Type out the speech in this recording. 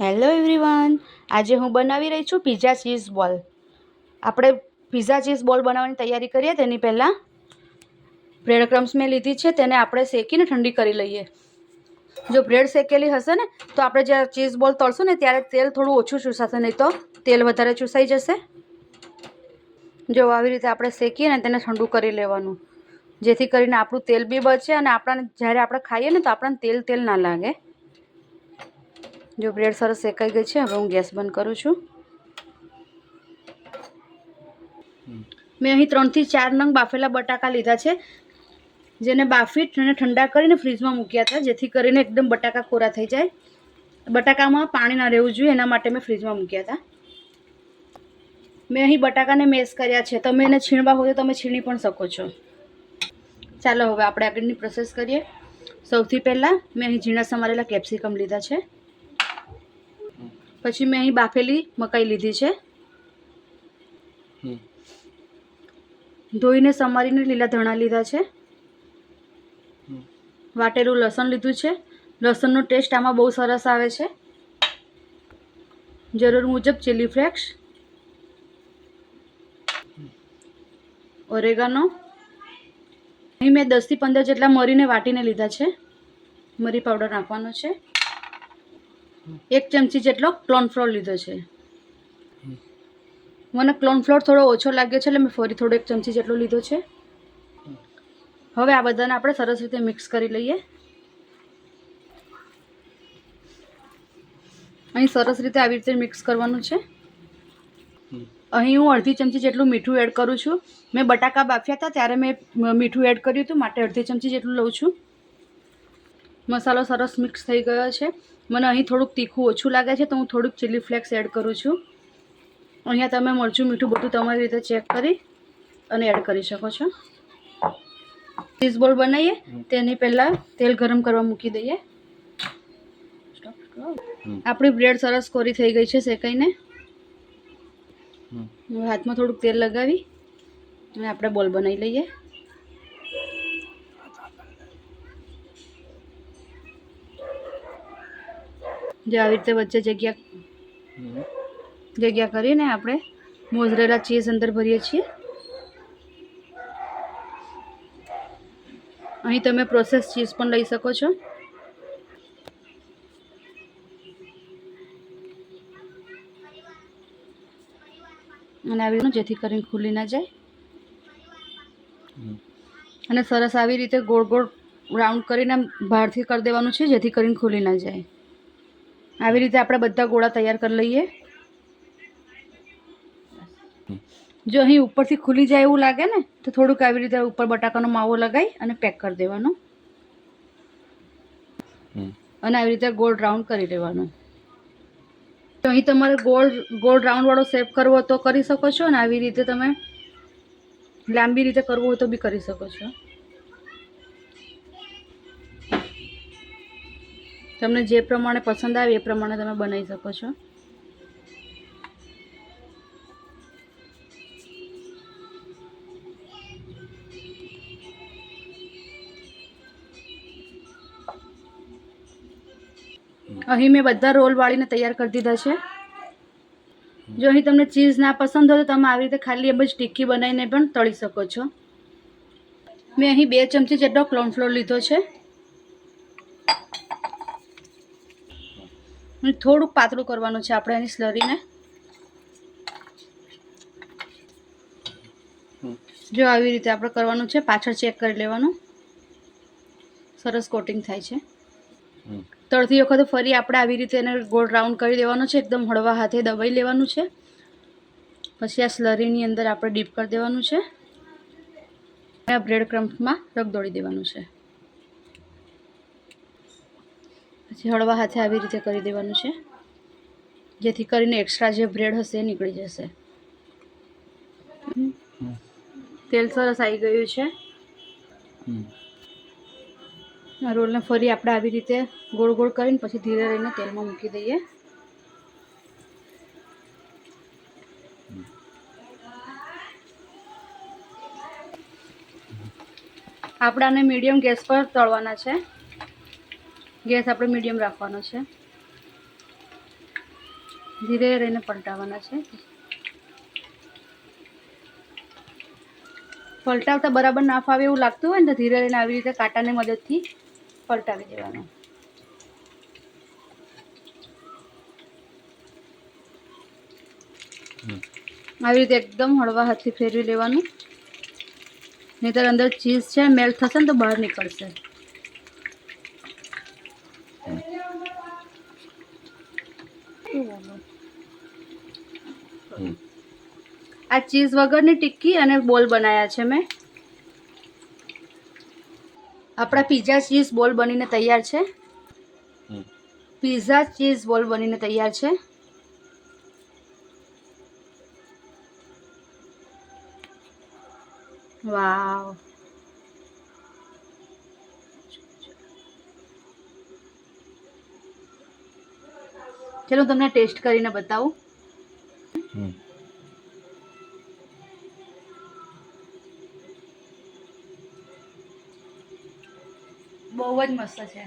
Hello everyone આજે હું બનાવી રહી છું પીઝા ચીઝ બોલ આપણે પીઝા ચીઝ બોલ બનાવવાની તૈયારી કરીએ, તેની પહેલાં બ્રેડ ક્રમ્સ મેં લીધી છે, તેને આપણે શેકીને ઠંડી કરી લઈએ. જો બ્રેડ શેકેલી હશે ને, તો આપણે જ્યારે ચીઝ બોલ તળશું ને, ત્યારે તેલ થોડું ઓછું ચૂસાશે, નહીં તો તેલ વધારે ચૂસાઈ જશે. જો આવી રીતે આપણે શેકીએ ને, તેને ઠંડુ કરી લેવાનું. જેથી કરીને આપણું તેલ બી બચે અને આપણને જ્યારે આપણે ખાઈએ ને, તો આપણને તેલ તેલ ના લાગે. જો બ્રેડ સરસ શેકાઈ ગઈ છે, હવે હું ગેસ બંધ કરું છું. મેં અહીં ત્રણથી ચાર નંગ બાફેલા બટાકા લીધા છે, જેને બાફી અને ઠંડા કરીને ફ્રીજમાં મૂક્યા હતા, જેથી કરીને એકદમ બટાકા કોરા થઈ જાય. બટાકામાં પાણી ના રહેવું જોઈએ, એના માટે મેં ફ્રીજમાં મૂક્યા હતા. મેં અહીં બટાકાને મેસ કર્યા છે, તમે એને છીણવા હોય તો તમે છીણી પણ શકો છો. ચાલો હવે આપણે આગળની પ્રોસેસ કરીએ. સૌથી પહેલાં મેં અહીં ઝીણા સમારેલા કેપ્સિકમ લીધા છે. પછી મેં અહીં બાફેલી મકાઈ લીધી છે. ધોઈને સમારીને લીલા ધણા લીધા છે. વાટેલું લસણ લીધું છે. લસણનો ટેસ્ટ આમાં બહુ સરસ આવે છે. જરૂર મુજબ ચીલી ફ્લેક્સ ઓરેગાનો અહીં મેં દસથી પંદર જેટલા મરીને વાટીને લીધા છે. મરી પાવડર નાખવાનો છે. એક ચમચી જેટલો ક્લોન ફ્લોર લીધો છે. મને ક્લોન ફ્લોર થોડો ઓછો લાગ્યો છે એટલે મેં ફરી થોડો એક ચમચી જેટલો લીધો છે. હવે આ બધાને આપણે સરસ રીતે મિક્સ કરી લઈએ. અહીં સરસ રીતે આવી રીતે મિક્સ કરવાનું છે. અહીં હું અડધી ચમચી જેટલું મીઠું એડ કરું છું. મેં બટાકા બાફ્યા હતા ત્યારે મેં મીઠું એડ કર્યું હતું, માટે અડધી ચમચી જેટલું લઉં છું. મસાલો સરસ મિક્સ થઈ ગયો છે. મને અહીં થોડુંક તીખું ઓછું લાગે છે તો હું થોડુંક ચીલી ફ્લેક્સ એડ કરું છું. અહીંયા તમે મરચું મીઠું બધું તમારી રીતે ચેક કરી અને એડ કરી શકો છો. ચીઝ બોલ બનાવીએ તેની પહેલાં તેલ ગરમ કરવા મૂકી દઈએ. આપણી બ્રેડ સરસ કોરી થઈ ગઈ છે શેકાઈને. હાથમાં થોડુંક તેલ લગાવી અને આપણે બોલ બનાવી લઈએ. જો આવી રીતે વચ્ચે જગ્યા જગ્યા કરીને આપણે મોઝરેલા ચીઝ અંદર ભરીએ છીએ. અહીં તમે પ્રોસેસ ચીઝ પણ લઈ શકો છો. અને આવી રીતનું જેથી કરીને ખુલી ના જાય. અને સરસ આવી રીતે ગોળ ગોળ રાઉન્ડ કરીને બહારથી કરી દેવાનું છે જેથી કરીને ખુલી ના જાય. આવી રીતે આપણે બધા ગોળા તૈયાર કરી લઈએ. જો અહીં ઉપરથી ખુલી જાય એવું લાગે ને તો થોડુંક આવી રીતે ઉપર બટાકાનો માવો લગાવી અને પેક કરી દેવાનો. અને આવી રીતે ગોળ રાઉન્ડ કરી લેવાનો. તો અહીં તમારે ગોળ ગોળ રાઉન્ડવાળો શેપ કરવો તો કરી શકો છો અને આવી રીતે તમે લાંબી રીતે કરવું હોય તો બી કરી શકો છો. તમને જે પ્રમાણે પસંદ આવે એ પ્રમાણે તમે બનાવી શકો છો. અહીં મેં બધા રોલ વાળીને તૈયાર કરી દીધા છે. જો અહીં તમને ચીઝ ના પસંદ હોય તો તમે આવી રીતે ખાલી એમ જ ટીક્કી બનાવીને પણ તળી શકો છો. મેં અહીં બે ચમચી જેટલો કોર્નફ્લોર લીધો છે. થોડુંક પાતળું કરવાનું છે આપણે એની સ્લરીને. જો આવી રીતે આપણે કરવાનું છે પાછળ ચેક કરી લેવાનું. સરસ કોટિંગ થાય છે. તળતી વખતે ફરી આપણે આવી રીતે એને ગોળ રાઉન્ડ કરી દેવાનો છે એકદમ હળવા હાથે દબાઈ લેવાનું છે. પછી આ સ્લરીની અંદર આપણે ડીપ કરી દેવાનું છે. આ બ્રેડ ક્રમ્પમાં રગ દોડી દેવાનું છે. હળવા હાથે આવી રીતે કરી દેવાનું છે. જેથી કરીને એક્સ્ટ્રા જે બ્રેડ હશે એ નીકળી જશે. તેલ સરસ આવી ગયું છે. રોલને ફરી આપણે આવી રીતે ગોળ ગોળ કરીને પછી ધીરે રહીને તેલમાં મૂકી દઈએ. આપણે આને મીડિયમ ગેસ પર તળવાના છે. ગેસ આપણે મીડિયમ રાખવાનો છે. ધીરે રહીને પલટાવવાના છે. પલટાવતા બરાબર ના ફાવે એવું લાગતું હોય ને તો ધીરે રહીને આવી રીતે કાંટાની મદદથી પલટાવી દેવાનું. આવી રીતે એકદમ હળવા હાથથી ફેરવી લેવાનું. નહીતર અંદર ચીઝ છે, મેલ્ટ થશે ને તો બહાર નીકળશે. આ ચીઝ વગરની ટિક્કી અને બોલ બનાવ્યા છે મેં. આપણા પીઝા ચીઝ બોલ બનીને તૈયાર છે. પીઝા ચીઝ બોલ બનીને તૈયાર છે. વાવ. ચલો હું તમને ટેસ્ટ કરીને બતાવું. બહુ જ મસ્ત છે.